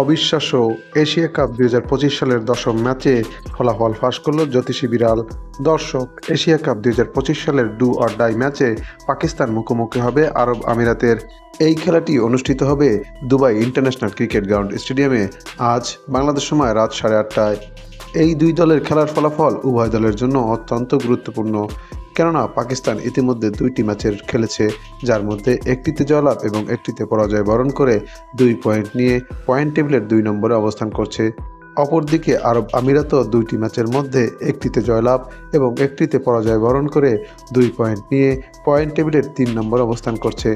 অবিশ্বাস্য Asia cup দুই হাজার পঁচিশ সালের দশম ম্যাচে ফলাফল ফাঁস করল জ্যোতিষী বিড়াল। দর্শক, এশিয়া কাপ দুই হাজার পঁচিশ সালের ডু অর ডাই ম্যাচে পাকিস্তান মুখোমুখি হবে আরব আমিরাতের। এই খেলাটি অনুষ্ঠিত হবে দুবাই ইন্টারন্যাশনাল ক্রিকেট গ্রাউন্ড স্টেডিয়ামে আজ বাংলাদেশ সময় রাত সাড়ে আটটায়। এই দুই দলের খেলার ফলাফল উভয় দলের জন্য অত্যন্ত গুরুত্বপূর্ণ। কেননা পাকিস্তান ইতিমধ্যে দুইটি ম্যাচের খেলেছে, যার মধ্যে একটিতে জয়লাভ এবং একটিতে পরাজয় বরণ করে দুই পয়েন্ট নিয়ে পয়েন্ট টেবিলের দুই নম্বরে অবস্থান করছে। অপরদিকে আরব আমিরাতও দুইটি ম্যাচের মধ্যে একটিতে জয়লাভ এবং একটিতে পরাজয় বরণ করে দুই পয়েন্ট নিয়ে পয়েন্ট টেবিলের তিন নম্বর অবস্থান করছে।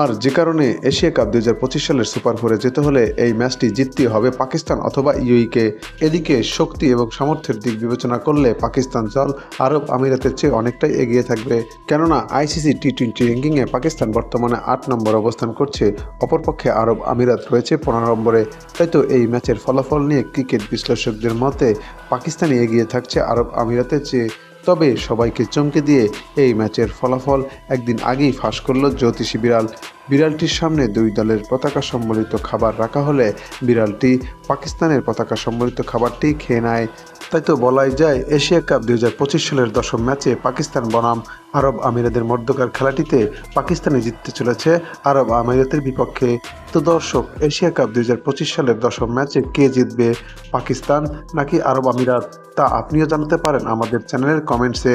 আর যে কারণে এশিয়া কাপ দু হাজার পঁচিশ সালের সুপার ফোরে যেতে হলে এই ম্যাচটি জিততে হবে পাকিস্তান অথবা ইউইকে এদিকে শক্তি এবং সামর্থ্যের দিক বিবেচনা করলে পাকিস্তান দল আরব আমিরাতের চেয়ে অনেকটাই এগিয়ে থাকবে। কেননা আইসিসি টি টোয়েন্টি র্যাঙ্কিংয়ে পাকিস্তান বর্তমানে আট নম্বর অবস্থান করছে, অপরপক্ষে আরব আমিরাত রয়েছে পনেরো নম্বরে। তাই তো এই ম্যাচের ফলাফল নিয়ে ক্রিকেট বিশ্লেষকদের মতে, পাকিস্তানি এগিয়ে থাকছে আরব আমিরাতের চেয়ে। তবে সবাইকে চমকে দিয়ে এই ম্যাচের ফলাফল একদিন আগেই ফাঁস করল জ্যোতিষী বিড়াল। বিড়ালটির সামনে দুই দলের পতাকা সম্বলিত খাবার রাখা হলে বিড়ালটি পাকিস্তানের পতাকা সম্বলিত খাবারটি খেয়ে নেয়। তাই তো বলাই যায়, এশিয়া কাপ দুই হাজার পঁচিশ সালের দশম ম্যাচে পাকিস্তান বনাম আরব আমিরাদের মধ্যকার খেলাটিতে পাকিস্তানে জিততে চলেছে আরব আমিরাতের বিপক্ষে। তো দর্শক, এশিয়া কাপ দুই হাজার পঁচিশ সালের দশম ম্যাচে কে জিতবে, পাকিস্তান নাকি আরব আমিরাত? তা আপনিও জানতে পারেন আমাদের চ্যানেলের কমেন্টসে।